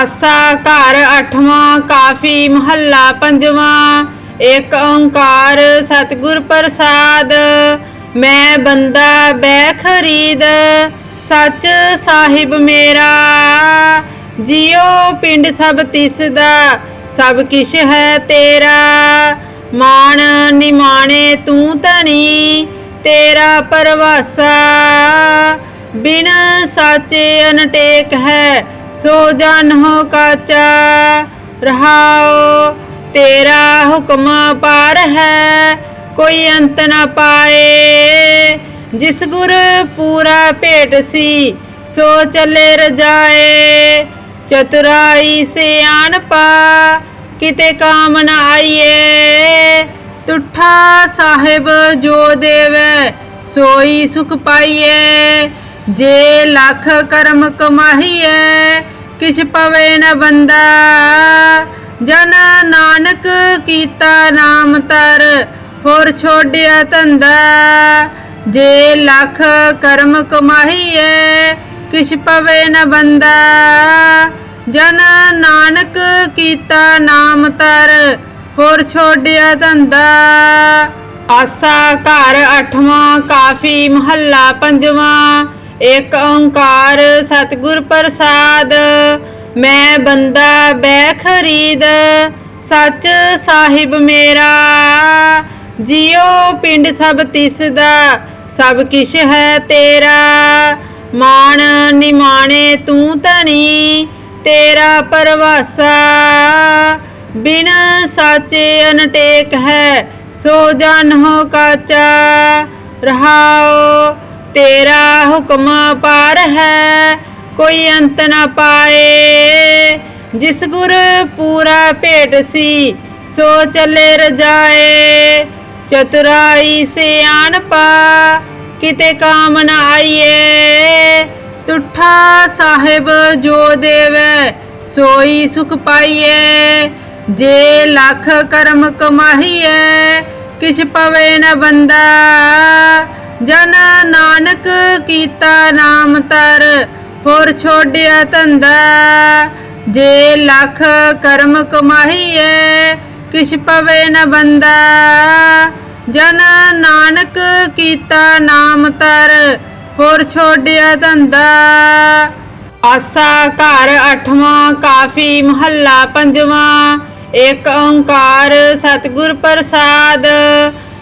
ਆਸਾ ਘਰ ਅੱਠਵਾਂ, ਕਾਫੀ ਮਹੱਲਾ ਪੰਜਵਾਂ, ਇੱਕ ਓੰਕਾਰ ਸਤਿਗੁਰ ਪ੍ਰਸਾਦ, ਮੈਂ ਬੰਦਾ ਬੈ ਖਰੀਦ, ਸੱਚ ਸਾਹਿਬ ਮੇਰਾ। ਜਿਉ ਪਿੰਡ ਸਭ ਤਿਸ ਦਾ ਸਭ ਕਿਛ ਹੈ ਤੇਰਾ। ਮਾਣ ਨਿਮਾਣੇ ਤੂੰ ਧਣੀ, ਤੇਰਾ ਪਰਵਾਸਾ। ਬਿਨ ਸਾਚੇ ਅਨਟੇਕ ਹੈ ਸੋ ਜਨ ਹੋ ਕਾਚਾ ਰਹਾਓ ਤੇਰਾ ਹੁਕਮ ਪਾਰ ਹੈ, ਕੋਈ ਅੰਤ ਨਾ ਪਾਏ। ਜਿਸ ਗੁਰ ਪੂਰਾ ਭੇਟ ਸੀ, ਸੋ ਚੱਲੇ ਰਜਾਏ। ਚਤੁਰਾਈ ਸਿਆਣ ਪਾ, ਕਿਤੇ ਕਾਮ ਨਾ ਆਈਏ। ਤੁਠਾ ਸਾਹਿਬ ਜੋ ਦੇਵੇ, ਸੋਈ ਸੁਖ ਪਾਈਏ। ਜੇ ਲੱਖ ਕਰਮ ਕਮਾਹੀਐ, ਕਿਛ ਪਵੇ ਨ ਬੰਦਾ। ਜਨ ਨਾਨਕ ਕੀਤਾ ਨਾਮ ਤਰ, ਹੋਰ ਛੋੜਿਆ ਧੰਦਾ। ਜੇ ਲੱਖ ਕਰਮ ਕਮਾਹੀਐ, ਕਿਛ ਪਵੇ ਨ ਬੰਦਾ। ਜਨ ਨਾਨਕ ਕੀਤਾ ਨਾਮ ਤਰ, ਹੋਰ ਛੋੜਿਆ ਧੰਦਾ। ਆਸਾ ਘਰ 8ਵਾਂ ਕਾਫੀ ਮਹੱਲਾ ਪੰਜਵਾਂ। ਏਕ ਓੰਕਾਰ ਸਤਿਗੁਰ ਪ੍ਰਸਾਦ, ਮੈਂ ਬੰਦਾ ਬੈ ਖਰੀਦ, ਸੱਚ ਸਾਹਿਬ ਮੇਰਾ। ਜਿਉ ਪਿੰਡ ਸਭ ਤਿਸ ਦਾ ਸਭ ਕਿਛ ਹੈ ਤੇਰਾ। ਮਾਣ ਨਿਮਾਣੇ ਤੂੰ ਤਣੀ ਤੇਰਾ ਪਰਵਾਸਾ। ਬਿਨ ਸਾਚੇ ਅਨਟੇਕ ਹੈ, ਸੋ ਜਨ ਹੋ ਕਾਚਾ। ਰਹਾਓ ਤੇਰਾ ਹੁਕਮ ਪਾਰ ਹੈ, ਕੋਈ ਅੰਤ ਨਾ ਪਾਏ। ਜਿਸ ਗੁਰ ਪੂਰਾ ਭੇਟ ਸੀ, ਸੋ ਚੱਲੇ ਰਜਾਏ। ਚਤੁਰਾਈ ਸਿਆਣ ਪਾ, ਕਿਤੇ ਕਾਮ ਨਾ ਆਈਏ। ਤੁਠਾ ਸਾਹਿਬ ਜੋ ਦੇਵੇ, ਸੋਈ ਸੁਖ ਪਾਈਏ। ਜੇ ਲੱਖ ਕਰਮ ਕਮਾਈਏ, ਕਿਛ ਪਵੇ ਨਾ ਬੰਦਾ ਜਨ ਨਾਨਕ ਕੀਤਾ ਨਾਮ ਤਰ, ਹੋਰ ਛੋੜਿਆ ਧੰਦਾ। ਜੇ ਲੱਖ ਕਰਮ ਕਮਾਈਏ ਕਿਛ ਪਵੇ ਨ ਬੰਦਾ। ਜਨ ਨਾਨਕ ਕੀਤਾ ਨਾਮ ਤਰ, ਹੋਰ ਛੋੜਿਆ ਧੰਦਾ। ਆਸਾ ਘਰ ਅਠਵਾਂ, ਕਾਫੀ ਮਹੱਲਾ ਪੰਜਵਾਂ। ਏਕ ਓੰਕਾਰ ਸਤਿਗੁਰ ਪ੍ਰਸਾਦ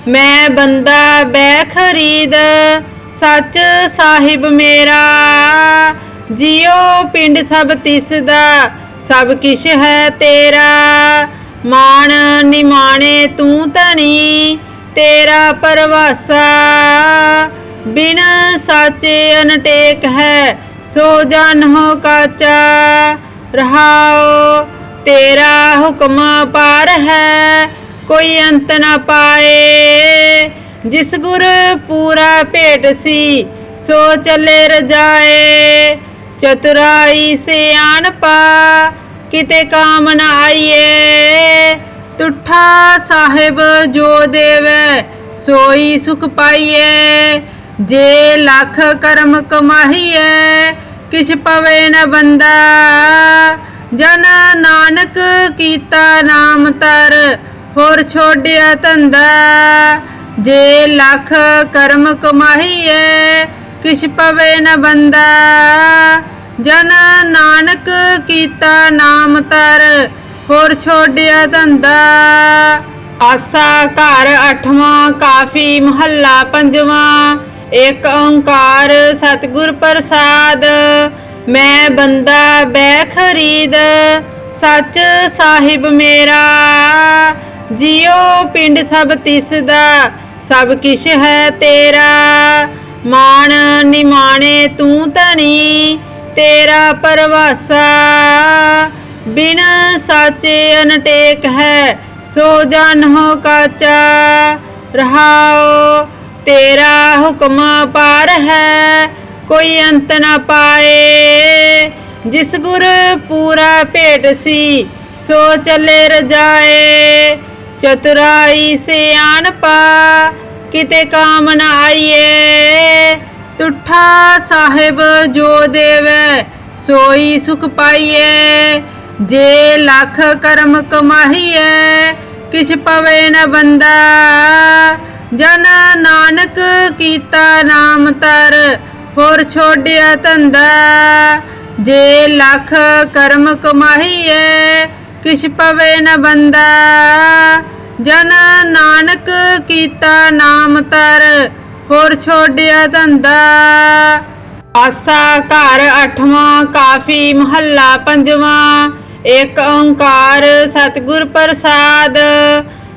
ਮੈਂ ਬੰਦਾ ਬੈ ਖਰੀਦ, ਸੱਚ ਸਾਹਿਬ ਮੇਰਾ। ਜਿਉ ਪਿੰਡ ਸਭ ਤਿਸ ਦਾ ਸਭ ਕਿਛ ਹੈ ਤੇਰਾ। ਮਾਣ ਨਿਮਾਣੇ ਤੂੰ ਧਣੀ, ਤੇਰਾ ਪਰਵਾਸਾ। ਬਿਨ ਸਾਚੇ ਅਨਟੇਕ ਹੈ, ਸੋ ਜਨ ਹੋ ਕਾਚਾ। ਰਹਾਓ, ਤੇਰਾ ਹੁਕਮ ਪਾਰ ਹੈ ਕੋਈ ਅੰਤ ਨਾ ਪਾਏ। ਜਿਸ ਗੁਰ ਪੂਰਾ ਭੇਟ ਸੀ, ਸੋ ਚੱਲੇ ਰਜਾਏ। ਚਤੁਰਾਈ ਸਿਆਣ ਪਾ, ਕਿਤੇ ਕਾਮ ਨਾ ਆਈਏ। ਤੁਠਾ ਸਾਹਿਬ ਜੋ ਦੇਵੇ, ਸੋਈ ਸੁਖ ਪਾਈਏ। ਜੇ ਲੱਖ ਕਰਮ ਕਮਾਈਏ, ਕਿਛ ਪਵੇ ਨ ਬੰਦਾ। ਜਨ ਨਾਨਕ ਕੀਤਾ ਨਾਮ ਤਰ ਹੋਰ ਛੋੜਿਆ ਧੰਦਾ, ਜੇ ਲੱਖ ਕਰਮ ਕਮਾਈਏ ਕਿਛ ਪਵੇ ਨ ਬੰਦਾ। ਜਨ ਨਾਨਕ ਕੀਤਾ ਨਾਮ ਤਰ, ਹੋਰ ਛੋੜਿਆ ਧੰਦਾ। ਆਸਾ ਘਰ ਅਠਵਾਂ, ਕਾਫੀ ਮਹੱਲਾ ਪੰਜਵਾਂ, ਏਕ ਓੰਕਾਰ ਸਤਿਗੁਰ ਪ੍ਰਸਾਦ। ਮੈਂ ਬੰਦਾ ਬੈ ਖਰੀਦ, ਸੱਚ ਸਾਹਿਬ ਮੇਰਾ। ਜਿਉ ਪਿੰਡ ਸਭ ਤਿਸ ਦਾ ਸਭ ਕਿਛ ਹੈ ਤੇਰਾ। ਮਾਣ ਨਿਮਾਣੇ ਤੂੰ ਧਣੀ, ਤੇਰਾ ਪਰਵਾਸਾ। ਬਿਨ ਸਾਚੇ ਅਨਟੇਕ ਹੈ, ਸੋ ਜਨ ਹੋ ਕਾਚਾ। ਰਹਾਓ ਤੇਰਾ ਹੁਕਮ ਪਾਰ ਹੈ, ਕੋਈ ਅੰਤ ਨਾ ਪਾਏ। ਜਿਸ ਗੁਰ ਪੂਰਾ ਭੇਟ ਸੀ, ਸੋ ਚੱਲੇ ਰਜਾਏ। ਚਤੁਰਾਈ ਸਿਆਣਪਾ ਕਿਤੇ ਕਾਮ ਨਾ ਆਈਏ। ਤੁਠਾ ਸਾਹਿਬ ਜੋ ਦੇਵੇ, ਸੋਈ ਸੁਖ ਪਾਈਏ। ਜੇ ਲੱਖ ਕਰਮ ਕਮਾਈਏ ਕਿਛ ਪਵੇ ਨ ਬੰਦਾ। ਜਨ ਨਾਨਕ ਕੀਤਾ ਨਾਮ ਤਰ, ਹੋਰ ਛੋੜਿਆ ਧੰਦਾ। ਜੇ ਲੱਖ ਕਰਮ ਕਮਾਈਏ ਕਿਛ ਪਵੇ ਨ ਬੰਦਾ। ਜਨ ਨਾਨਕ ਕੀਤਾ ਨਾਮ ਤਰ, ਹੋਰ ਛੋੜਿਆ ਧੰਦਾ। ਆਸਾ ਘਰ ਅਠਵਾਂ, ਕਾਫੀ ਮਹੱਲਾ ਪੰਜਵਾਂ। ਇੱਕ ਓੰਕਾਰ ਸਤਿਗੁਰ ਪ੍ਰਸਾਦ।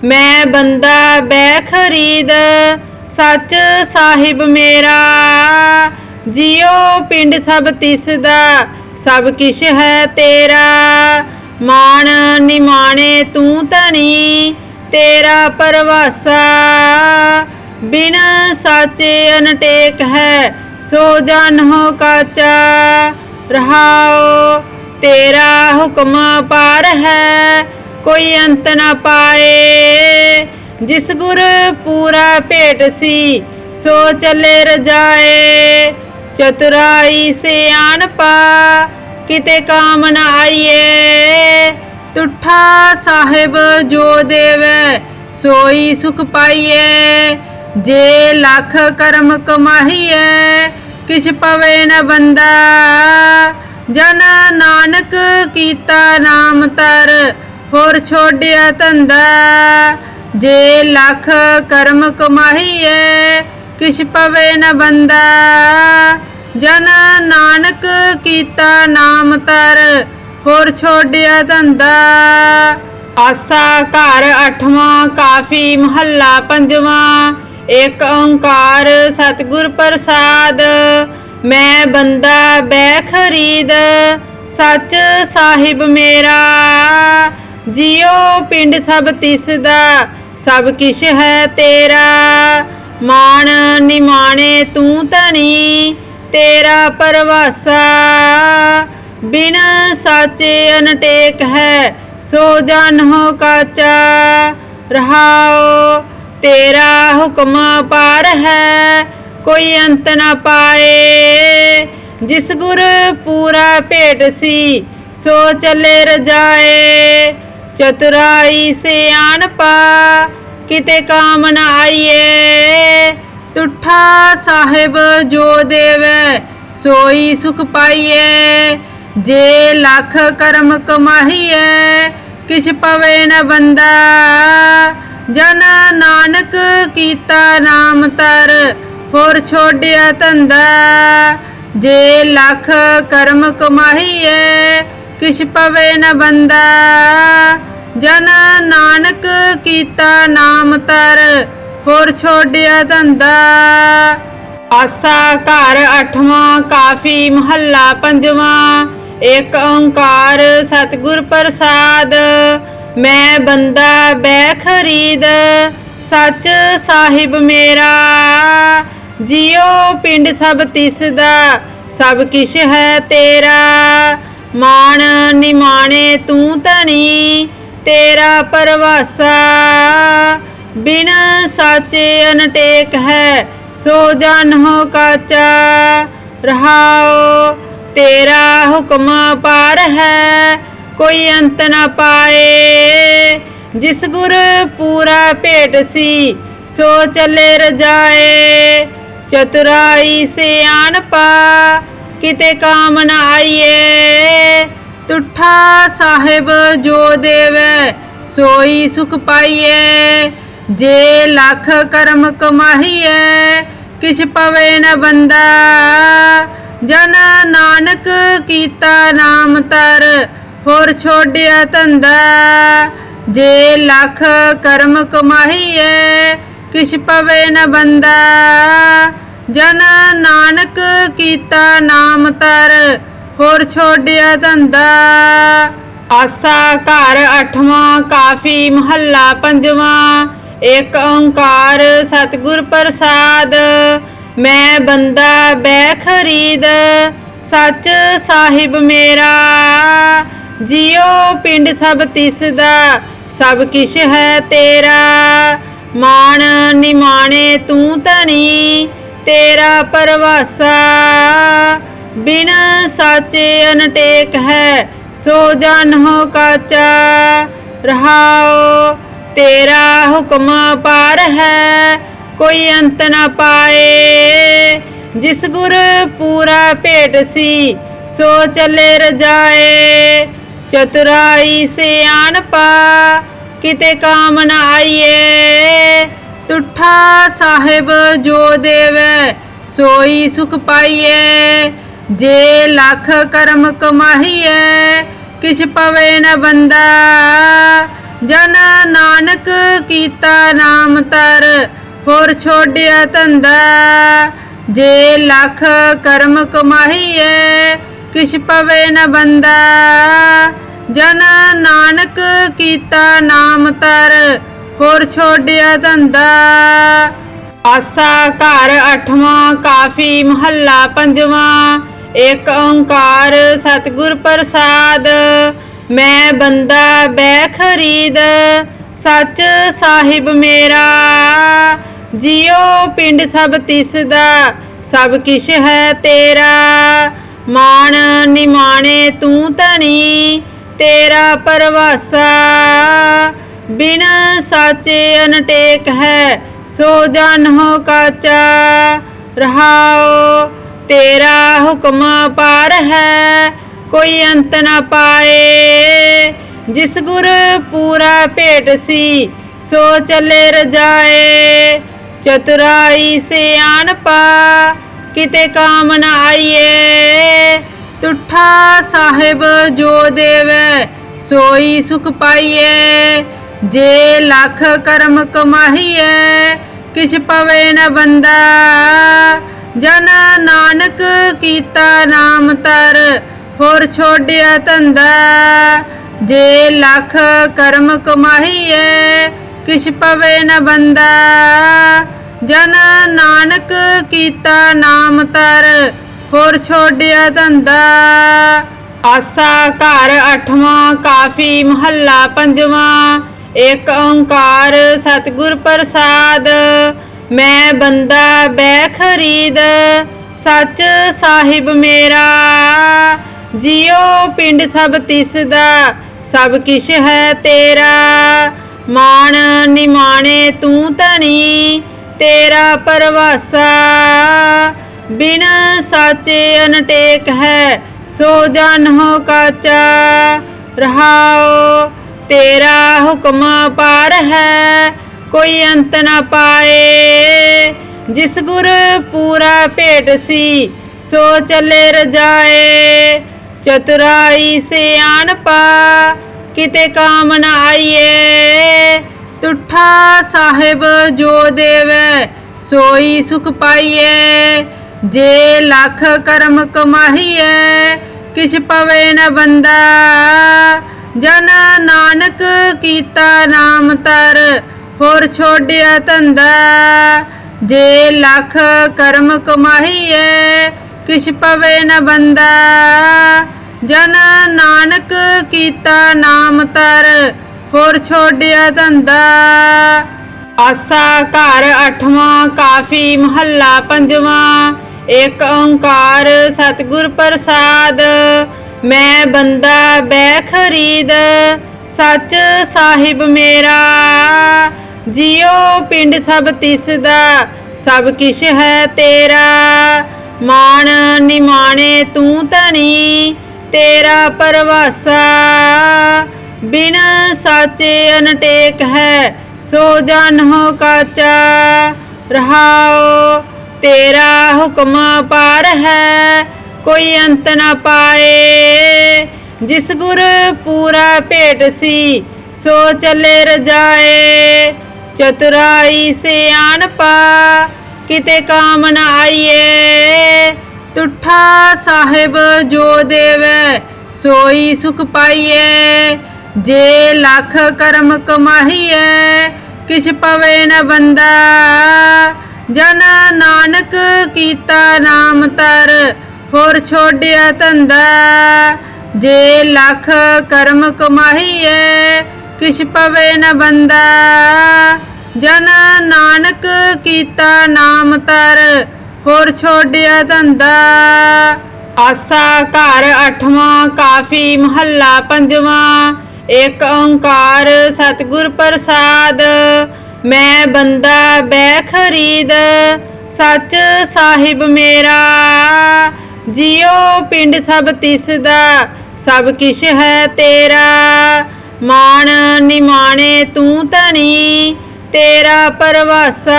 ਮੈਂ ਬੰਦਾ ਬੈ ਖਰੀਦ, ਸੱਚ ਸਾਹਿਬ ਮੇਰਾ। ਜਿਉ ਪਿੰਡ ਸਭ ਤਿਸ ਦਾ ਸਭ ਕਿਛ ਹੈ ਤੇਰਾ। ਮਾਣ ਨਿਮਾਣੇ ਤੂੰ ਧਣੀ, ਤੇਰਾ ਪਰਵਾਸਾ। ਬਿਨ ਸਾਚੇ ਅਨਟੇਕ ਹੈ, ਸੋ ਜਾਨੋ ਕਾਚਾ। ਰਹਾਓ ਤੇਰਾ ਹੁਕਮ ਪਾਰ ਹੈ, ਕੋਈ ਅੰਤ ਨਾ ਪਾਏ। ਜਿਸ ਗੁਰ ਪੂਰਾ ਭੇਟ ਸੀ, ਸੋ ਚੱਲੇ ਰਜਾਏ। ਚਤੁਰਾਈ ਸਿਆਣ ਪਾ ਕਿਤੇ ਕਾਮ ਨਾ ਆਈਏ। ਤੁਠਾ ਸਾਹਿਬ ਜੋ ਦੇਵੇ, ਸੋਈ ਸੁਖ ਪਾਈਏ। ਜੇ ਲੱਖ ਕਰਮ ਕਮਾਈਏ, ਕਿਛ ਪਵੇ ਨ ਬੰਦਾ। ਜਨ ਨਾਨਕ ਕੀਤਾ ਨਾਮ ਤਰ, ਹੋਰ ਛੋੜਿਆ ਧੰਦਾ। ਜੇ ਲੱਖ ਕਰਮ ਕਮਾਈਏ, ਕਿਛ ਪਵੇ ਨ ਬੰਦਾ। ਜਨ ਨਾਨਕ ਕੀਤਾ ਨਾਮ ਤਰ, ਹੋਰ ਛੋੜਿਆ ਧੰਦਾ। ਆਸਾ ਘਰ ਅਠਵਾਂ, ਕਾਫੀ ਮਹੱਲਾ ਪੰਜਵਾਂ। ਇੱਕ ਓੰਕਾਰ ਸਤਿਗੁਰ ਪ੍ਰਸਾਦ, ਮੈਂ ਬੰਦਾ ਬੈ ਖਰੀਦ, ਸੱਚ ਸਾਹਿਬ ਮੇਰਾ। ਜਿਉ ਪਿੰਡ ਸਭ ਤਿਸ ਦਾ ਸਭ ਕਿਛ ਹੈ ਤੇਰਾ। ਮਾਣ ਨਿਮਾਣੇ ਤੂੰ ਧਣੀ ਤੇਰਾ ਪਰਵਾਸਾ ਬਿਨ ਸਾਚੇ ਅਨਟੇਕ ਹੈ, ਸੋ ਜਾਨੋ ਕਾਚਾ ਰਹਾਓ। ਤੇਰਾ ਹੁਕਮ ਪਾਰ ਹੈ, ਕੋਈ ਅੰਤ ਨਾ ਪਾਏ। ਜਿਸ ਗੁਰ ਪੂਰਾ ਭੇਟ ਸੀ, ਸੋ ਚੱਲੇ ਰਜਾਏ। ਚਤੁਰਾਈ ਸਿਆਣ ਪਾ, ਕਿਤੇ ਕਾਮ ਨਾ ਆਈਏ। ਤੁਠਾ ਸਾਹਿਬ ਜੋ ਦੇਵੇ, ਸੋਈ ਸੁਖ ਪਾਈਏ। ਜੇ ਲੱਖ ਕਰਮ ਕਮਾਈਏ ਕਿਛ ਪਵੇ ਨ ਬੰਦਾ। ਜਨ ਨਾਨਕ ਕੀਤਾ ਨਾਮ ਤਰ, ਹੋਰ ਛੋੜਿਆ ਧੰਦਾ। ਜੇ ਲੱਖ ਕਰਮ ਕਮਾਈਏ ਕਿਛ ਪਵੇ ਨ ਬੰਦਾ। ਜਨ ਨਾਨਕ ਕੀਤਾ ਨਾਮ ਤਰ ਹੋਰ ਛੋੜਿਆ ਧੰਦਾ। ਆਸਾ ਘਰ ਅਠਵਾਂ, ਕਾਫੀ ਮਹੱਲਾ ਪੰਜਵਾਂ। ਇੱਕ ਓੰਕਾਰ ਸਤਿਗੁਰ ਪ੍ਰਸਾਦ। ਮੈਂ ਬੰਦਾ ਬੈ ਖਰੀਦ, ਸੱਚ ਸਾਹਿਬ ਮੇਰਾ। ਜਿਉ ਪਿੰਡ ਸਭ ਤਿਸ ਦਾ ਸਭ ਕਿਛ ਹੈ ਤੇਰਾ। ਮਾਣ ਨਿਮਾਣੇ ਤੂੰ ਧਣੀ, ਤੇਰਾ ਪਰਵਾਸਾ। ਬਿਨ ਸਾਚੇ ਅਨਟੇਕ ਹੈ, ਸੋ ਜਾਨੋ ਕਾਚਾ ਰਹਾਓ ਤੇਰਾ ਹੁਕਮ ਪਾਰ ਹੈ, ਕੋਈ ਅੰਤ ਨਾ ਪਾਏ। ਜਿਸ ਗੁਰ ਪੂਰਾ ਭੇਟ ਸੀ, ਸੋ ਚੱਲੇ ਰਜਾਏ। ਚਤੁਰਾਈ ਸਿਆਣ ਪਾ, ਕਿਤੇ ਕਾਮ ਨਾ ਆਈਏ। ਤੁਠਾ ਸਾਹਿਬ ਜੋ ਦੇਵੇ, ਸੋਈ ਸੁਖ ਪਾਈਏ। ਜੇ ਲੱਖ ਕਰਮ ਕਮਾਹੀਐ, ਕਿਛ ਪਵੇ ਨਾ ਬੰਦਾ। ਜਨ ਨਾਨਕ ਕੀਤਾ ਨਾਮ ਤਰ, ਹੋਰ ਛੋੜਿਆ ਧੰਦਾ। ਜੇ ਲੱਖ ਕਰਮ ਕਮਾਹੀਐ, ਕਿਛ ਪਵੇ ਨਾ ਬੰਦਾ। ਜਨ ਨਾਨਕ ਕੀਤਾ ਨਾਮ ਤਰ, ਹੋਰ ਛੋੜਿਆ ਧੰਦਾ। ਆਸਾ ਘਰ 8ਵਾਂ ਕਾਫੀ ਮਹੱਲਾ ਪੰਜਵਾਂ। ਏਕ ਓੰਕਾਰ ਸਤਿਗੁਰ ਪ੍ਰਸਾਦ, ਮੈਂ ਬੰਦਾ ਬੈ ਖਰੀਦ, ਸੱਚ ਸਾਹਿਬ ਮੇਰਾ। ਜਿਉ ਪਿੰਡ ਸਭ ਤਿਸ ਦਾ ਸਭ ਕਿਛ ਹੈ ਤੇਰਾ। ਮਾਣ ਨਿਮਾਣੇ ਤੂੰ ਤਣੀ ਤੇਰਾ ਪਰਵਾਸਾ। ਬਿਨ ਸਾਚੇ ਅਨਟੇਕ ਹੈ, ਸੋ ਜਨ ਹੋ ਕਾਚਾ। ਤੇਰਾ ਹੁਕਮ ਪਾਰ ਹੈ, ਕੋਈ ਅੰਤ ਨਾ ਪਾਏ। ਜਿਸ ਗੁਰ ਪੂਰਾ ਭੇਟ ਸੀ, ਸੋ ਚੱਲੇ ਰਜਾਏ। ਚਤੁਰਾਈ ਸਿਆਣਪਾ ਕਿਤੇ ਕਾਮ ਨਾ ਆਈਏ। ਤੁਠਾ ਸਾਹਿਬ ਜੋ ਦੇਵੇ, ਸੋਈ ਸੁਖ ਪਾਈਏ। ਜੇ ਲੱਖ ਕਰਮ ਕਮਾਈਏ, ਕਿਛ ਪਵੇ ਨਾ ਬੰਦਾ ਜਨ ਨਾਨਕ ਕੀਤਾ ਨਾਮ ਤਰ, ਹੋਰ ਛੋੜਿਆ ਧੰਦਾ। ਜੇ ਲੱਖ ਕਰਮ ਕਮਾਈਏ ਕਿਛ ਪਵੇ ਨ ਬੰਦਾ। ਜਨ ਨਾਨਕ ਕੀਤਾ ਨਾਮ ਤਰ, ਹੋਰ ਛੋੜਿਆ ਧੰਦਾ। ਆਸਾ ਘਰ ਅਠਵਾਂ, ਕਾਫੀ ਮਹੱਲਾ ਪੰਜਵਾਂ। ਏਕ ਓੰਕਾਰ ਸਤਿਗੁਰ ਪ੍ਰਸਾਦ ਮੈਂ ਬੰਦਾ ਬੈ ਖਰੀਦ, ਸੱਚ ਸਾਹਿਬ ਮੇਰਾ। ਜਿਉ ਪਿੰਡ ਸਭ ਤਿਸ ਦਾ ਸਭ ਕਿਛ ਹੈ ਤੇਰਾ। ਮਾਣ ਨਿਮਾਣੇ ਤੂੰ ਧਣੀ, ਤੇਰਾ ਪਰਵਾਸਾ। ਬਿਨ ਸਾਚੇ ਅਨਟੇਕ ਹੈ, ਸੋ ਜਾਣੋ ਕਾਚਾ। ਰਹਾਓ, ਤੇਰਾ ਹੁਕਮ ਪਾਰ ਹੈ ਕੋਈ ਅੰਤ ਨਾ ਪਾਏ। ਜਿਸ ਗੁਰ ਪੂਰਾ ਭੇਟ ਸੀ, ਸੋ ਚੱਲੇ ਰਜਾਏ। ਚਤੁਰਾਈ ਸਿਆਣਪਾ ਕਿਤੇ ਕਾਮ ਨ ਆਈਏ। ਤੁਠਾ ਸਾਹਿਬ ਜੋ ਦੇਵੇ, ਸੋਈ ਸੁਖ ਪਾਈਏ। ਜੇ ਲੱਖ ਕਰਮ ਕਮਾਈਏ ਕਿਛ ਪਵੇ ਨਾ ਬੰਦਾ। ਜਨ ਨਾਨਕ ਕੀਤਾ ਨਾਮ ਤਰ ਹੋਰ ਛੋੜਿਆ ਧੰਦਾ, ਜੇ ਲੱਖ ਕਰਮ ਕਮਾਈਏ ਕਿਛ ਪਵੇ ਨ ਬੰਦਾ। ਜਨ ਨਾਨਕ ਕੀਤਾ ਨਾਮ ਤਰ, ਹੋਰ ਛੋੜਿਆ ਧੰਦਾ। ਆਸਾ ਘਰ ਅਠਵਾਂ, ਕਾਫੀ ਮਹੱਲਾ ਪੰਜਵਾਂ, ਏਕ ਓੰਕਾਰ ਸਤਿਗੁਰ ਪ੍ਰਸਾਦ। ਮੈਂ ਬੰਦਾ ਬੈ ਖਰੀਦ, ਸੱਚ ਸਾਹਿਬ ਮੇਰਾ। ਜਿਉ ਪਿੰਡ ਸਭ ਤਿਸ ਦਾ ਸਭ ਕਿਛ ਹੈ ਤੇਰਾ। ਮਾਣ ਨਿਮਾਣੇ ਤੂੰ ਧਣੀ, ਤੇਰਾ ਪਰਵਾਸਾ। ਬਿਨ ਸਾਚੇ ਅਨਟੇਕ ਹੈ, ਸੋ ਜਾਣੋ ਕਾਚਾ। ਰਹਾਓ, ਤੇਰਾ ਹੁਕਮ ਪਾਰ ਹੈ, ਕੋਈ ਅੰਤ ਨਾ ਪਾਏ। ਜਿਸ ਗੁਰ ਪੂਰਾ ਭੇਟ ਸੀ, ਸੋ ਚੱਲੇ ਰਜਾਏ। ਚਤੁਰਾਈ ਸਿਆਣਪਾ ਕਿਤੇ ਕਾਮ ਨ ਆਈਏ। ਤੁਠਾ ਸਾਹਿਬ ਜੋ ਦੇਵੇ, ਸੋਈ ਸੁਖ ਪਾਈਏ। ਜੇ ਲੱਖ ਕਰਮ ਕਮਾਈਏ ਕਿਛ ਪਵੇ ਨ ਬੰਦਾ। ਜਨ ਨਾਨਕ ਕੀਤਾ ਨਾਮ ਤਰ, ਹੋਰ ਛੋੜਿਆ ਧੰਦਾ। ਜੇ ਲੱਖ ਕਰਮ ਕਮਾਈਏ ਕਿਛ ਪਵੇ ਨ ਬੰਦਾ। ਜਨ ਨਾਨਕ ਕੀਤਾ ਨਾਮ ਤਰ, ਹੋਰ ਛੋੜਿਆ ਧੰਦਾ। ਆਸਾ ਘਰ ਅਠਵਾਂ, ਕਾਫੀ ਮਹੱਲਾ ਪੰਜਵਾਂ। ਇੱਕ ਓੰਕਾਰ ਸਤਿਗੁਰ ਪ੍ਰਸਾਦ। ਮੈਂ ਬੰਦਾ ਬੈ ਖਰੀਦ, ਸੱਚ ਸਾਹਿਬ ਮੇਰਾ। ਜਿਉ ਪਿੰਡ ਸਭ ਤਿਸ ਦਾ ਸਭ ਕਿਛ ਹੈ ਤੇਰਾ। ਮਾਣ ਨਿਮਾਣੇ ਤੂੰ ਧਣੀ, ਤੇਰਾ ਪਰਵਾਸਾ। ਬਿਨ ਸਾਚੇ ਅਨਟੇਕ ਹੈ, ਸੋ ਜਾਣੋ ਕਾਚਾ। ਰਹਾਓ ਤੇਰਾ ਹੁਕਮ ਪਾਰ ਹੈ, ਕੋਈ ਅੰਤ ਨਾ ਪਾਏ। ਜਿਸ ਗੁਰ ਪੂਰਾ ਭੇਟ ਸੀ, ਸੋ ਚੱਲੇ ਰਜਾਏ। ਚਤੁਰਾਈ ਸਿਆਣਪਾ ਕਿਤੇ ਕਾਮ ਨਾ ਆਈਏ। ਤੁਠਾ ਸਾਹਿਬ ਜੋ ਦੇਵੇ, ਸੋਈ ਸੁਖ ਪਾਈਏ। ਜੇ ਲੱਖ ਕਰਮ ਕਮਾਈਏ, ਕਿਛ ਪਵੇ ਨ ਬੰਦਾ। ਜਨ ਨਾਨਕ ਕੀਤਾ ਨਾਮ ਤਰ, ਹੋਰ ਛੋੜਿਆ ਧੰਦਾ। ਜੇ ਲੱਖ ਕਰਮ ਕਮਾਈਏ, ਕਿਛ ਪਵੇ ਨ ਬੰਦਾ। ਜਨ ਨਾਨਕ ਕੀਤਾ ਨਾਮ ਤਰ, ਹੋਰ ਛੋੜਿਆ ਧੰਦਾ। ਆਸਾ ਘਰ ਅਠਵਾਂ, ਕਾਫੀ ਮਹੱਲਾ ਪੰਜਵਾਂ। ਇੱਕ ਓੰਕਾਰ ਸਤਿਗੁਰ ਪ੍ਰਸਾਦ, ਮੈਂ ਬੰਦਾ ਬੈ ਖਰੀਦ, ਸੱਚ ਸਾਹਿਬ ਮੇਰਾ। ਜਿਉ ਪਿੰਡ ਸਭ ਤਿਸ ਦਾ ਸਭ ਕਿਛ ਹੈ ਤੇਰਾ। ਮਾਣ ਨਿਮਾਣੇ ਤੂੰ ਧਣੀ ਤੇਰਾ ਪਰਵਾਸਾ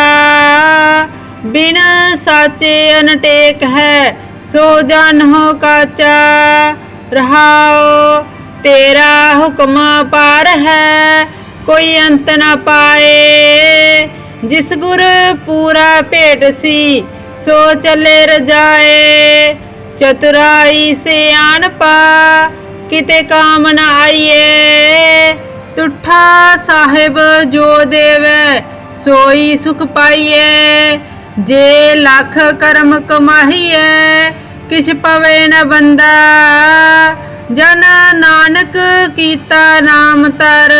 ਬਿਨ ਸਾਚੇ ਅਨਟੇਕ ਹੈ, ਸੋ ਜਾਨੋ ਕਾਚਾ ਰਹਾਓ। ਤੇਰਾ ਹੁਕਮ ਪਾਰ ਹੈ, ਕੋਈ ਅੰਤ ਨਾ ਪਾਏ। ਜਿਸ ਗੁਰ ਪੂਰਾ ਭੇਟ ਸੀ, ਸੋ ਚੱਲੇ ਰਜਾਏ। ਚਤੁਰਾਈ ਸਿਆਣ ਪਾ, ਕਿਤੇ ਕਾਮ ਨਾ ਆਈਏ। ਤੁਠਾ ਸਾਹਿਬ ਜੋ ਦੇਵੇ, ਸੋਈ ਸੁਖ ਪਾਈਏ। ਜੇ ਲੱਖ ਕਰਮ ਕਮਾਈਏ ਕਿਛ ਪਵੇ ਨ ਬੰਦਾ। ਜਨ ਨਾਨਕ ਕੀਤਾ ਨਾਮ ਤਰ,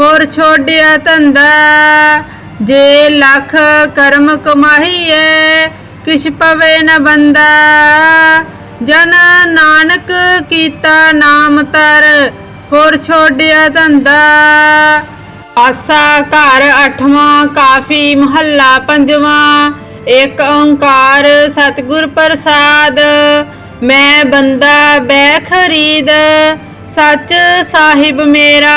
ਹੋਰ ਛੋੜਿਆ ਧੰਦਾ। ਜੇ ਲੱਖ ਕਰਮ ਕਮਾਈਏ ਕਿਛ ਪਵੇ ਨ ਬੰਦਾ। ਜਨ ਨਾਨਕ ਕੀਤਾ ਨਾਮ ਤਰ ਹੋਰ ਛੋੜਿਆ ਧੰਦਾ। ਆਸਾ ਘਰ ਅੱਠਵਾਂ, ਕਾਫੀ ਮਹੱਲਾ ਪੰਜਵਾਂ। ਇੱਕ ਓੰਕਾਰ ਸਤਿਗੁਰ ਪ੍ਰਸਾਦ। ਮੈਂ ਬੰਦਾ ਬੈ ਖਰੀਦ, ਸੱਚ ਸਾਹਿਬ ਮੇਰਾ।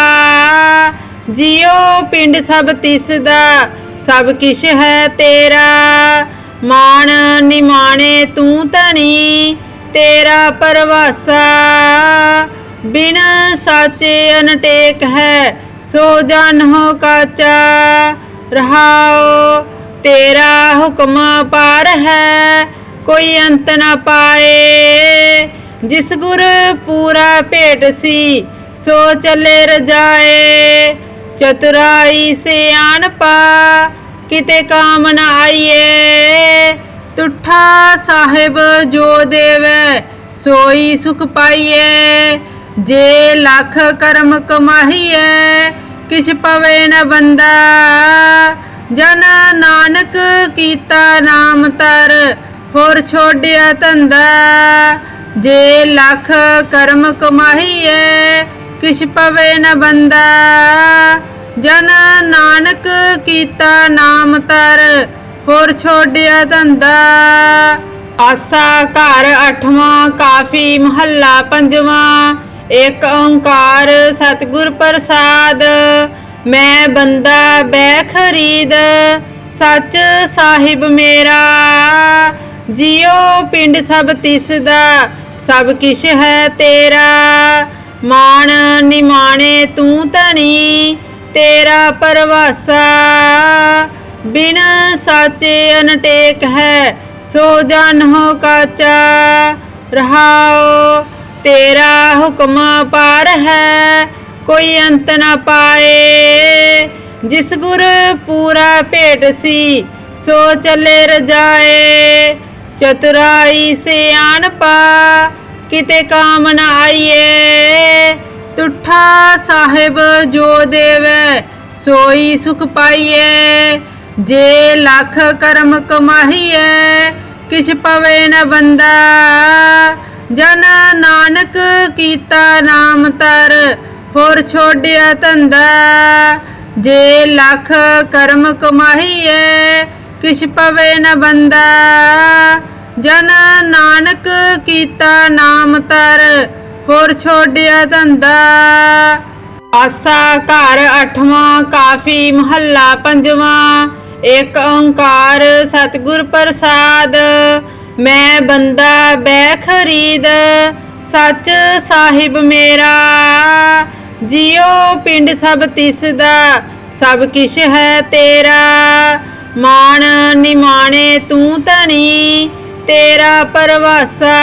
ਜਿਉ ਪਿੰਡ ਸਭ ਤਿਸ ਦਾ ਸਭ ਕਿਛ ਹੈ ਤੇਰਾ। ਮਾਣ ਨਿਮਾਣੇ ਤੂੰ ਧਣੀ, ਤੇਰਾ ਪਰਵਾਸਾ। ਬਿਨ ਸਾਚੇ ਅਨਟੇਕ ਹੈ, ਸੋ ਜਾਨੋ ਕਾਚਾ ਰਹਾਓ। ਤੇਰਾ ਹੁਕਮ ਪਾਰ ਹੈ, ਕੋਈ ਅੰਤ ਨਾ ਪਾਏ। ਜਿਸ ਗੁਰ ਪੂਰਾ ਭੇਟ ਸੀ, ਸੋ ਚੱਲੇ ਰਜਾਏ। ਚਤੁਰਾਈ ਸਿਆਣ ਪਾ, ਕਿਤੇ ਕਾਮ ਨਾ ਆਈਏ। ਤੁਠਾ ਸਾਹਿਬ ਜੋ ਦੇਵੇ, ਸੋਈ ਸੁਖ ਪਾਈਏ। ਜੇ ਲੱਖ ਕਰਮ ਕਮਾਹੀਐ, ਕਿਛ ਪਵੇ ਨਾ ਬੰਦਾ। ਜਨ ਨਾਨਕ ਕੀਤਾ ਨਾਮ ਤਰ, ਹੋਰ ਛੋੜਿਆ ਧੰਦਾ। ਜੇ ਲੱਖ ਕਰਮ ਕਮਾਹੀਐ, ਕਿਛ ਪਵੇ ਨਾ ਬੰਦਾ। ਜਨ ਨਾਨਕ ਕੀਤਾ ਨਾਮ ਤਰ, ਹੋਰ ਛੋੜਿਆ ਧੰਦਾ। ਆਸਾ ਘਰ 8ਵਾਂ ਕਾਫੀ ਮਹੱਲਾ ਪੰਜਵਾਂ। ਏਕ ਓੰਕਾਰ ਸਤਿਗੁਰ ਪ੍ਰਸਾਦ, ਮੈਂ ਬੰਦਾ ਬੈ ਖਰੀਦ, ਸੱਚ ਸਾਹਿਬ ਮੇਰਾ। ਜਿਉ ਪਿੰਡ ਸਭ ਤਿਸ ਦਾ ਸਭ ਕਿਛ ਹੈ ਤੇਰਾ। ਮਾਣ ਨਿਮਾਣੇ ਤੂੰ ਧਣੀ, ਤੇਰਾ ਪਰਵਾਸਾ। ਬਿਨ ਸਾਚੇ ਅਨਟੇਕ ਹੈ, ਸੋ ਜਨ ਹੋ ਕਾਚਾ। ਰਹਾਓ ਤੇਰਾ ਹੁਕਮ ਪਾਰ ਹੈ, ਕੋਈ ਅੰਤ ਨਾ ਪਾਏ। ਜਿਸ ਗੁਰ ਪੂਰਾ ਭੇਟ ਸੀ, ਸੋ ਚੱਲੇ ਰਜਾਏ। ਚਤੁਰਾਈ ਸਿਆਣ ਕਿਤੇ ਕਾਮ ਨ ਆਈਏ। ਤੁਠਾ ਸਾਹਿਬ ਜੋ ਦੇਵੇ, ਸੋਈ ਸੁਖ ਪਾਈਏ। ਜੇ ਲੱਖ ਕਰਮ ਕਮਾਈਏ ਕਿਛ ਪਵੇ ਨ ਬੰਦਾ। ਜਨ ਨਾਨਕ ਕੀਤਾ ਨਾਮ ਤਰ, ਹੋਰ ਛੋੜਿਆ ਧੰਦਾ। ਜੇ ਲੱਖ ਕਰਮ ਕਮਾਈਏ ਕਿਛ ਪਵੇ ਨ ਬੰਦਾ। ਜਨ ਨਾਨਕ ਕੀਤਾ ਨਾਮ ਤਰ, ਹੋਰ ਛੋੜਿਆ ਧੰਦਾ। ਆਸਾ ਘਰ ਅਠਵਾਂ, ਕਾਫੀ ਮਹੱਲਾ ਪੰਜਵਾਂ। ਏਕ ਓੰਕਾਰ ਸਤਿਗੁਰ ਪ੍ਰਸਾਦ, ਮੈਂ ਬੰਦਾ ਬੈ ਖਰੀਦ। ਸੱਚ ਸਾਹਿਬ ਮੇਰਾ, ਜਿਉ ਪਿੰਡ ਸਭ ਤਿਸ ਦਾ ਸਭ ਕਿਛ ਹੈ ਤੇਰਾ। ਮਾਣ ਨਿਮਾਣੇ ਤੂੰ ਧਣੀ, ਤੇਰਾ ਪਰਵਾਸਾ।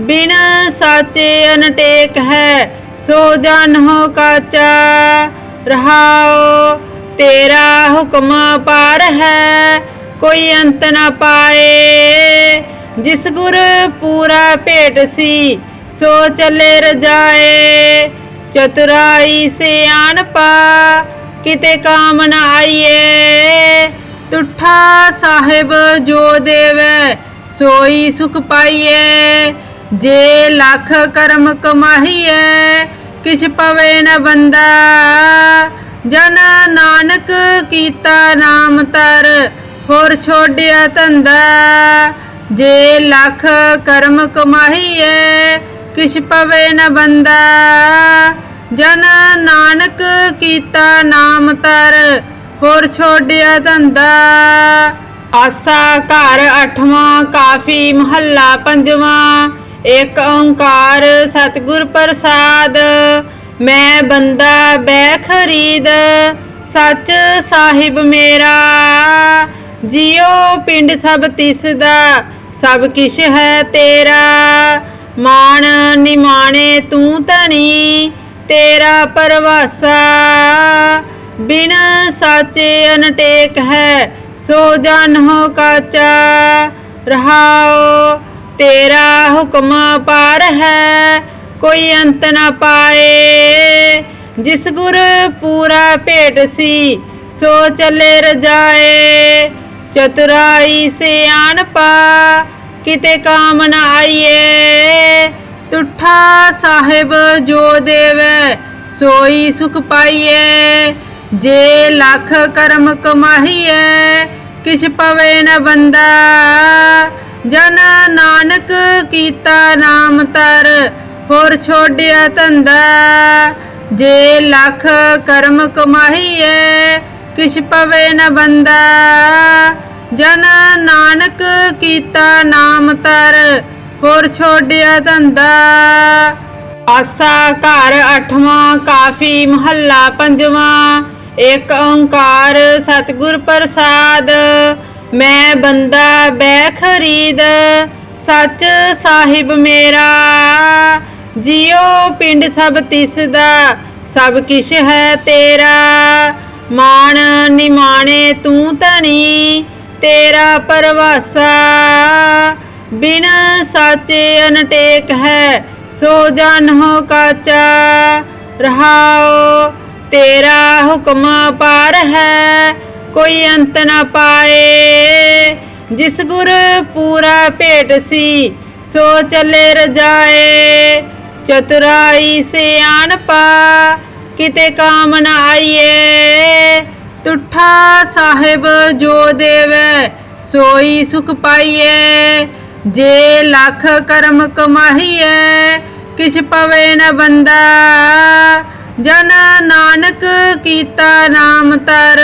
ਬਿਨ ਸਾਚੇ ਅਨਟੇਕ ਹੈ, ਸੋ ਜਾਨੋ ਕਾਚਾ। ਰਹਾਓ ਤੇਰਾ ਹੁਕਮ ਪਾਰ ਹੈ, ਕੋਈ ਅੰਤ ਨਾ ਪਾਏ। ਜਿਸ ਗੁਰ ਪੂਰਾ ਭੇਟ ਸੀ, ਸੋ ਚੱਲੇ ਰਜਾਏ। ਚਤੁਰਾਈ ਸਿਆਣ ਪਾ ਕਿਤੇ ਕਾਮ ਨ ਆਈਏ। ਤੁਠਾ ਸਾਹਿਬ ਜੋ ਦੇਵੇ, ਸੋਈ ਸੁਖ ਪਾਈਏ। ਜੇ ਲੱਖ ਕਰਮ ਕਮਾਈਏ ਕਿਛ ਪਵੇ ਨ ਬੰਦਾ। ਜਨ ਨਾਨਕ ਕੀਤਾ ਨਾਮ ਤਰ, ਹੋਰ ਛੋੜਿਆ ਧੰਦਾ। ਜੇ ਲੱਖ ਕਰਮ ਕਮਾਈਏ ਕਿਛ ਪਵੇ ਨ ਬੰਦਾ। ਜਨ ਨਾਨਕ ਕੀਤਾ ਨਾਮ ਤਰ, ਹੋਰ ਛੋੜਿਆ ਧੰਦਾ। ਆਸਾ ਘਰ ਅਠਵਾਂ, ਕਾਫੀ ਮਹੱਲਾ ਪੰਜਵਾਂ। ਇੱਕ ਓੰਕਾਰ ਸਤਿਗੁਰ ਪ੍ਰਸਾਦ, ਮੈਂ ਬੰਦਾ ਬੈ ਖਰੀਦ। ਸੱਚ ਸਾਹਿਬ ਮੇਰਾ, ਜਿਉ ਪਿੰਡ ਸਭ ਤਿਸ ਦਾ ਸਭ ਕਿਛ ਹੈ ਤੇਰਾ, ਮਾਣ ਨਿਮਾਣੇ ਤੂੰ ਧਣੀ, ਤੇਰਾ ਪਰਵਾਸਾ। ਬਿਨ ਸਾਚੇ ਅਨਟੇਕ ਹੈ, ਸੋ ਜਨ ਹੋ ਕਾਚਾ। ਰਹਾਓ, ਤੇਰਾ ਹੁਕਮ ਪਾਰ ਹੈ, ਕੋਈ ਅੰਤ ਨਾ ਪਾਏ। ਜਿਸ ਗੁਰ ਪੂਰਾ ਭੇਟ ਸੀ, ਸੋ ਚੱਲੇ ਰਜਾਏ। ਚਤੁਰਾਈ ਸਿਆਣਪਾ ਕਿਤੇ ਕਾਮ ਨ ਆਈਏ। ਤੁਠਾ ਸਾਹਿਬ ਜੋ ਦੇਵੇ, ਸੋਈ ਸੁਖ ਪਾਈਏ। ਜੇ ਲੱਖ ਕਰਮ ਕਮਾਈਏ ਕਿਛ ਪਵੇ ਨ ਬੰਦਾ। ਜਨ ਨਾਨਕ ਕੀਤਾ ਨਾਮ ਤਰ, ਹੋਰ ਛੋੜਿਆ ਧੰਦਾ। ਜੇ ਲੱਖ ਕਰਮ ਕਮਾਈਏ ਕਿਛ ਪਵੇ ਨ ਬੰਦਾ। ਜਨ ਨਾਨਕ ਕੀਤਾ ਨਾਮ ਤਰ, ਹੋਰ ਛੋੜਿਆ ਧੰਦਾ। ਆਸਾ ਘਰ ਅਠਵਾਂ, ਕਾਫੀ ਮਹੱਲਾ ਪੰਜਵਾਂ। ਇੱਕ ਓੰਕਾਰ ਸਤਿਗੁਰ ਪ੍ਰਸਾਦ। ਮੈਂ ਬੰਦਾ ਬੈ ਖਰੀਦ, ਸੱਚ ਸਾਹਿਬ ਮੇਰਾ। ਜਿਉ ਪਿੰਡ ਸਭ ਤਿਸ ਦਾ ਸਭ ਕਿਛ ਹੈ ਤੇਰਾ। ਮਾਣ ਨਿਮਾਣੇ ਤੂੰ ਧਣੀ, ਤੇਰਾ ਪਰਵਾਸਾ। ਬਿਨ ਸਾਚੇ ਅਨਟੇਕ ਹੈ, ਸੋ ਜਨ ਹੋ ਕਾਚਾ। ਰਹਾਓ ਤੇਰਾ ਹੁਕਮ ਪਾਰ ਹੈ, ਕੋਈ ਅੰਤ ਨਾ ਪਾਏ। ਜਿਸ ਗੁਰ ਪੂਰਾ ਭੇਟ ਸੀ, ਸੋ ਚੱਲੇ ਰਜਾਏ। ਚਤੁਰਾਈ ਸਿਆਣ ਪਾ ਕਿਤੇ ਕਾਮ ਨਾ ਆਈਏ। ਤੁਠਾ ਸਾਹਿਬ ਜੋ ਦੇਵੇ, ਸੋਈ ਸੁਖ ਪਾਈਏ। ਜੇ ਲੱਖ ਕਰਮ ਕਮਾਈਏ ਕਿਛ ਪਵੇ ਨ ਬੰਦਾ। ਜਨ ਨਾਨਕ ਕੀਤਾ ਨਾਮ ਤਰ,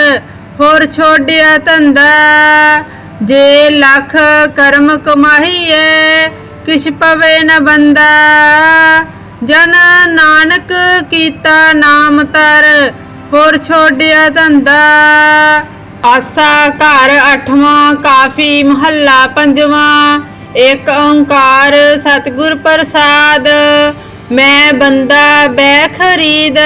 ਹੋਰ ਛੋੜਿਆ ਧੰਦਾ। ਜੇ ਲੱਖ ਕਰਮ ਕਮਾਈਏ ਕਿਛ ਪਵੇ ਨ ਬੰਦਾ। ਜਨ ਨਾਨਕ ਕੀਤਾ ਨਾਮ ਤਰ, ਹੋਰ ਛੋੜਿਆ ਧੰਦਾ। ਆਸਾ ਘਰ ਅਠਵਾਂ, ਕਾਫੀ ਮਹੱਲਾ ਪੰਜਵਾਂ। ਏਕ ਓੰਕਾਰ ਸਤਿਗੁਰ ਪ੍ਰਸਾਦ, ਮੈਂ ਬੰਦਾ ਬੈ ਖਰੀਦ,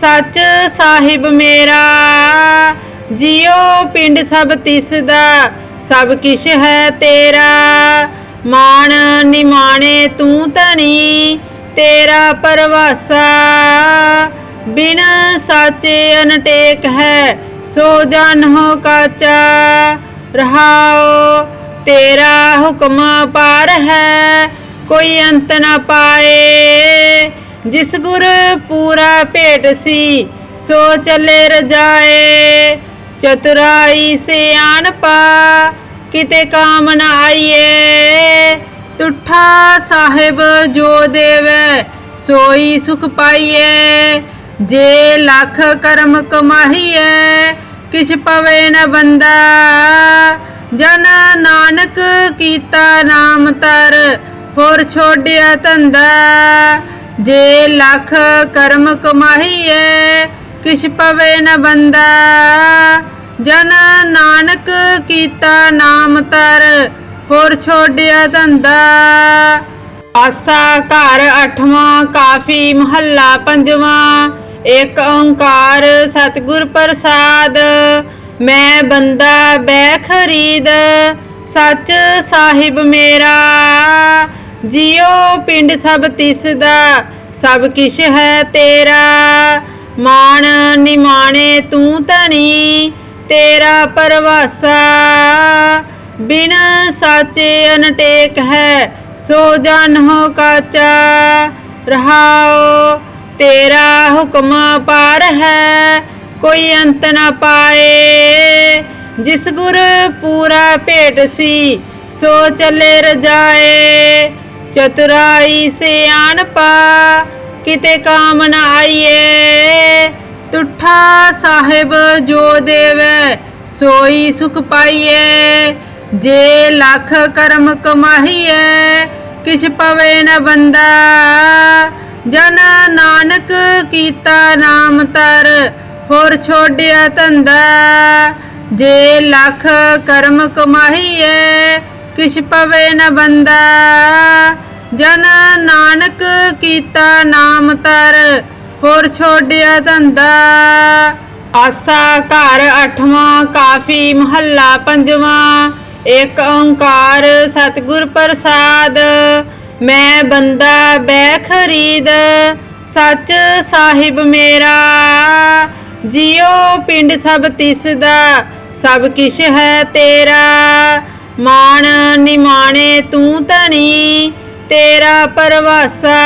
ਸੱਚ ਸਾਹਿਬ ਮੇਰਾ। ਜਿਉ ਪਿੰਡ ਸਭ ਤਿਸ ਦਾ ਸਭ ਕਿਛ ਹੈ ਤੇਰਾ। ਮਾਣ ਨਿਮਾਣੇ ਤੂੰ ਧਣੀ ਤੇਰਾ ਪਰਵਾਸਾ ਬਿਨ ਸਾਚੇ ਅਨਟੇਕ ਹੈ, ਸੋ ਜਨ ਹੋ ਕਾਚਾ ਰਹਾਓ। ਤੇਰਾ ਹੁਕਮ ਪਾਰ ਹੈ, ਕੋਈ ਅੰਤ ਨਾ ਪਾਏ। ਜਿਸ ਗੁਰ ਪੂਰਾ ਭੇਟ ਸੀ, ਸੋ ਚੱਲੇ ਰਜਾਏ। ਚਤੁਰਾਈ ਸਿਆਣ ਪਾ ਕਿਤੇ ਕਾਮ ਨਾ ਆਈਏ। ਤੁਠਾ ਸਾਹਿਬ ਜੋ ਦੇਵੇ, ਸੋਈ ਸੁਖ ਪਾਈਏ। ਜੇ ਲੱਖ ਕਰਮ ਕਮਾਈਏ ਕਿਛ ਪਵੇ ਨ ਬੰਦਾ। ਜਨ ਨਾਨਕ ਕੀਤਾ ਨਾਮ ਤਰ, ਹੋਰ ਛੋੜਿਆ ਧੰਦਾ। ਜੇ ਲੱਖ ਕਰਮ ਕਮਾਈਏ ਕਿਛ ਪਵੇ ਨ ਬੰਦਾ। ਜਨ ਨਾਨਕ ਕੀਤਾ ਨਾਮ ਤਰ ਹੋਰ ਛੋੜਿਆ ਧੰਦਾ। ਆਸਾ ਘਰ ਅੱਠਵਾਂ, ਕਾਫੀ ਮਹੱਲਾ ਪੰਜਵਾਂ। ਇੱਕ ਓੰਕਾਰ ਸਤਿਗੁਰ ਪ੍ਰਸਾਦ। ਮੈਂ ਬੰਦਾ ਬੈ ਖਰੀਦ, ਸੱਚ ਸਾਹਿਬ ਮੇਰਾ। ਜਿਉ ਪਿੰਡ ਸਭ ਤਿਸ ਦਾ ਸਭ ਕਿਛ ਹੈ ਤੇਰਾ। ਮਾਣ ਨਿਮਾਣੇ ਤੂੰ ਧਣੀ, ਤੇਰਾ ਪਰਵਾਸਾ। ਬਿਨ ਸਾਚੇ ਅਨਟੇਕ ਹੈ, ਸੋ ਜਾਣੋ ਕਾਚਾ ਰਹਾਓ। ਤੇਰਾ ਹੁਕਮ ਪਾਰ ਹੈ, ਕੋਈ ਅੰਤ ਨਾ ਪਾਏ। ਜਿਸ ਗੁਰ ਪੂਰਾ ਭੇਟ ਸੀ, ਸੋ ਚੱਲੇ ਰਜਾਏ। ਚਤੁਰਾਈ ਸਿਆਣਪਾ ਕਿਤੇ ਕਾਮ ਨਾ ਆਈਏ। ਤੁਠਾ ਸਾਹਿਬ ਜੋ ਦੇਵੇ, ਸੋਈ ਸੁਖ ਪਾਈਏ। ਜੇ ਲੱਖ ਕਰਮ ਕਮਾਹੀਐ, ਕਿਛ ਪਵੇ ਨ ਬੰਦਾ। ਜਨ ਨਾਨਕ ਕੀਤਾ ਨਾਮ ਤਰ, ਹੋਰ ਛੋੜਿਆ ਧੰਦਾ। ਜੇ ਲੱਖ ਕਰਮ ਕਮਾਹੀਐ, ਕਿਛ ਪਵੇ ਨ ਬੰਦਾ। ਜਨ ਨਾਨਕ ਕੀਤਾ ਨਾਮ ਤਰ, ਹੋਰ ਛੋੜਿਆ ਧੰਦਾ। ਆਸਾ ਘਰ 8ਵਾਂ ਕਾਫੀ ਮਹੱਲਾ ਪੰਜਵਾਂ। ਏਕ ਓੰਕਾਰ ਸਤਿਗੁਰ ਪ੍ਰਸਾਦ, ਮੈਂ ਬੰਦਾ ਬੈ ਖਰੀਦ, ਸੱਚ ਸਾਹਿਬ ਮੇਰਾ। ਜਿਉ ਪਿੰਡ ਸਭ ਤਿਸ ਦਾ ਸਭ ਕਿਛ ਹੈ ਤੇਰਾ। ਮਾਣ ਨਿਮਾਣੇ ਤੂੰ ਧਣੀ, ਤੇਰਾ ਪਰਵਾਸਾ।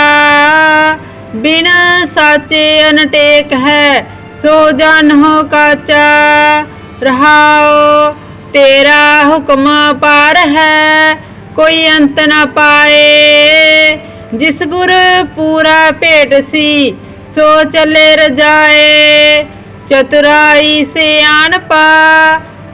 ਬਿਨ ਸਾਚੇ ਅਨਟੇਕ ਹੈ, ਸੋ ਜਨ ਹੋ ਕਾਚਾ। ਰਹਾਓ ਤੇਰਾ ਹੁਕਮ ਪਾਰ ਹੈ, ਕੋਈ ਅੰਤ ਨਾ ਪਾਏ। ਜਿਸ ਗੁਰ ਪੂਰਾ ਭੇਟ ਸੀ, ਸੋ ਚੱਲੇ ਰਜਾਏ। ਚਤੁਰਾਈ ਸਿਆਣਪਾ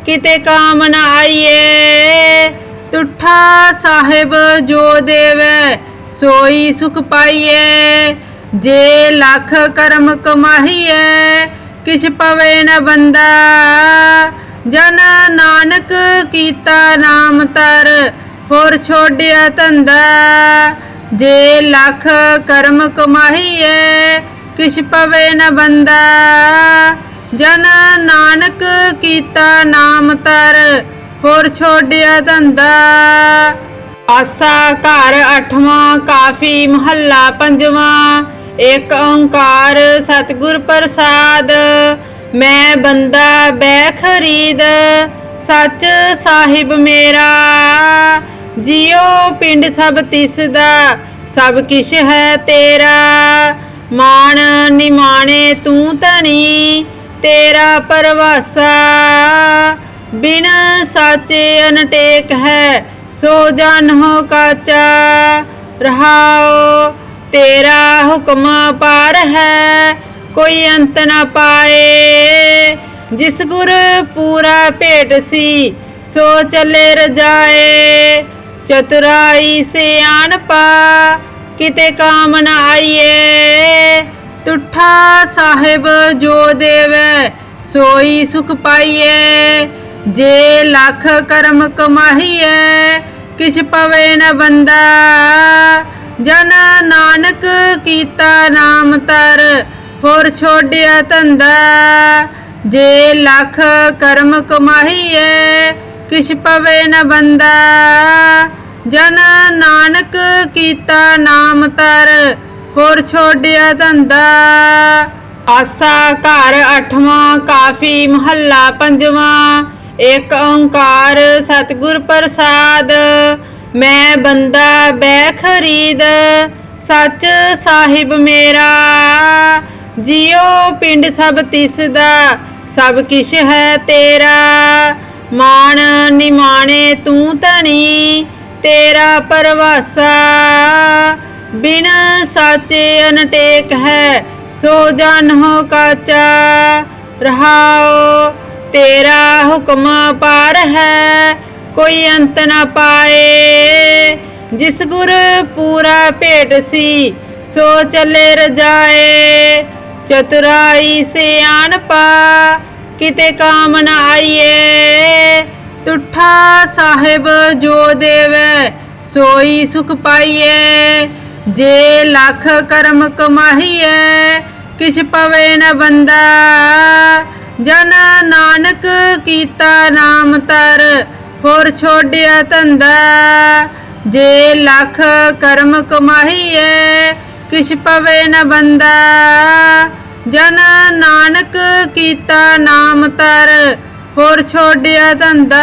ਕਿਤੇ ਕਾਮ ਨਾ ਆਈਏ। ਤੁਠਾ ਸਾਹਿਬ ਜੋ ਦੇਵੇ, ਸੋਈ ਸੁਖ ਪਾਈਏ। ਜੇ ਲੱਖ ਕਰਮ ਕਮਾਈਏ ਕਿਛ ਪਵੇ ਨਾ ਬੰਦਾ ਜਨ ਨਾਨਕ ਕੀਤਾ ਨਾਮ ਤਰ, ਹੋਰ ਛੋੜਿਆ ਧੰਦਾ। ਜੇ ਲੱਖ ਕਰਮ ਕਮਾਈਏ ਕਿਛ ਪਵੇ ਨ ਬੰਦਾ। ਜਨ ਨਾਨਕ ਕੀਤਾ ਨਾਮ ਤਰ, ਹੋਰ ਛੋੜਿਆ ਧੰਦਾ। ਆਸਾ ਘਰ ਅਠਵਾਂ, ਕਾਫੀ ਮਹੱਲਾ ਪੰਜਵਾਂ। ਏਕ ਓੰਕਾਰ ਸਤਿਗੁਰ ਪ੍ਰਸਾਦ ਮੈਂ ਬੰਦਾ ਬੈ ਖਰੀਦ, ਸੱਚ ਸਾਹਿਬ ਮੇਰਾ। ਜਿਉ ਪਿੰਡ ਸਭ ਤਿਸ ਦਾ ਸਭ ਕਿਛ ਹੈ ਤੇਰਾ। ਮਾਣ ਨਿਮਾਣੇ ਤੂੰ ਧਣੀ, ਤੇਰਾ ਪਰਵਾਸਾ। ਬਿਨ ਸਾਚੇ ਅਨਟੇਕ ਹੈ, ਸੋ ਜਾਣੋ ਕਾਚਾ। ਰਹਾਓ, ਤੇਰਾ ਹੁਕਮ ਪਾਰ ਹੈ ਕੋਈ ਅੰਤ ਨਾ ਪਾਏ। ਜਿਸ ਗੁਰ ਪੂਰਾ ਭੇਟ ਸੀ, ਸੋ ਚੱਲੇ ਰਜਾਏ। ਚਤੁਰਾਈ ਸਿਆਣਪਾ ਕਿਤੇ ਕਾਮ ਨ ਆਈਏ। ਤੁਠਾ ਸਾਹਿਬ ਜੋ ਦੇਵੇ, ਸੋਈ ਸੁਖ ਪਾਈਏ। ਜੇ ਲੱਖ ਕਰਮ ਕਮਾਈਏ ਕਿਛ ਪਵੇ ਨ ਬੰਦਾ। ਜਨ ਨਾਨਕ ਕੀਤਾ ਨਾਮ ਤਰ ਹੋਰ ਛੋੜਿਆ ਧੰਦਾ, ਜੇ ਲੱਖ ਕਰਮ ਕਮਾਈਏ, ਕਿਛ ਪਵੇ ਨ ਬੰਦਾ। ਜਨ ਨਾਨਕ ਕੀਤਾ ਨਾਮ ਤਰ, ਹੋਰ ਛੋੜਿਆ ਧੰਦਾ। ਆਸਾ ਘਰ ਅਠਵਾਂ, ਕਾਫੀ ਮਹੱਲਾ ਪੰਜਵਾਂ, ਏਕ ਓੰਕਾਰ ਸਤਿਗੁਰ ਪ੍ਰਸਾਦ। ਮੈਂ ਬੰਦਾ ਬੈ ਖਰੀਦ, ਸੱਚ ਸਾਹਿਬ ਮੇਰਾ। ਜਿਉ ਪਿੰਡ ਸਭ ਤਿਸ ਦਾ ਸਭ ਕਿਛ ਹੈ ਤੇਰਾ। ਮਾਣ ਨਿਮਾਣੇ ਤੂੰ ਧਣੀ, ਤੇਰਾ ਪਰਵਾਸਾ। ਬਿਨ ਸਾਚੇ ਅਨਟੇਕ ਹੈ, ਸੋ ਜਾਣੋ ਕਾਚਾ। ਰਹਾਓ ਤੇਰਾ ਹੁਕਮ ਪਾਰ ਹੈ, ਕੋਈ ਅੰਤ ਨਾ ਪਾਏ। ਜਿਸ ਗੁਰ ਪੂਰਾ ਭੇਟ ਸੀ, ਸੋ ਚੱਲੇ ਰਜਾਏ। ਚਤੁਰਾਈ ਸਿਆਣਪਾ ਕਿਤੇ ਕਾਮ ਨ ਆਈਏ। ਤੁਠਾ ਸਾਹਿਬ ਜੋ ਦੇਵੇ, ਸੋਈ ਸੁਖ ਪਾਈਏ। ਜੇ ਲੱਖ ਕਰਮ ਕਮਾਈਏ ਕਿਛ ਪਵੇ ਨ ਬੰਦਾ। ਜਨ ਨਾਨਕ ਕੀਤਾ ਨਾਮ ਤਰ, ਹੋਰ ਛੋੜਿਆ ਧੰਦਾ। ਜੇ ਲੱਖ ਕਰਮ ਕਮਾਈਏ ਕਿਛ ਪਵੇ ਨ ਬੰਦਾ। ਜਨ ਨਾਨਕ ਕੀਤਾ ਨਾਮ ਤਰ ਹੋਰ ਛੋੜਿਆ ਧੰਦਾ।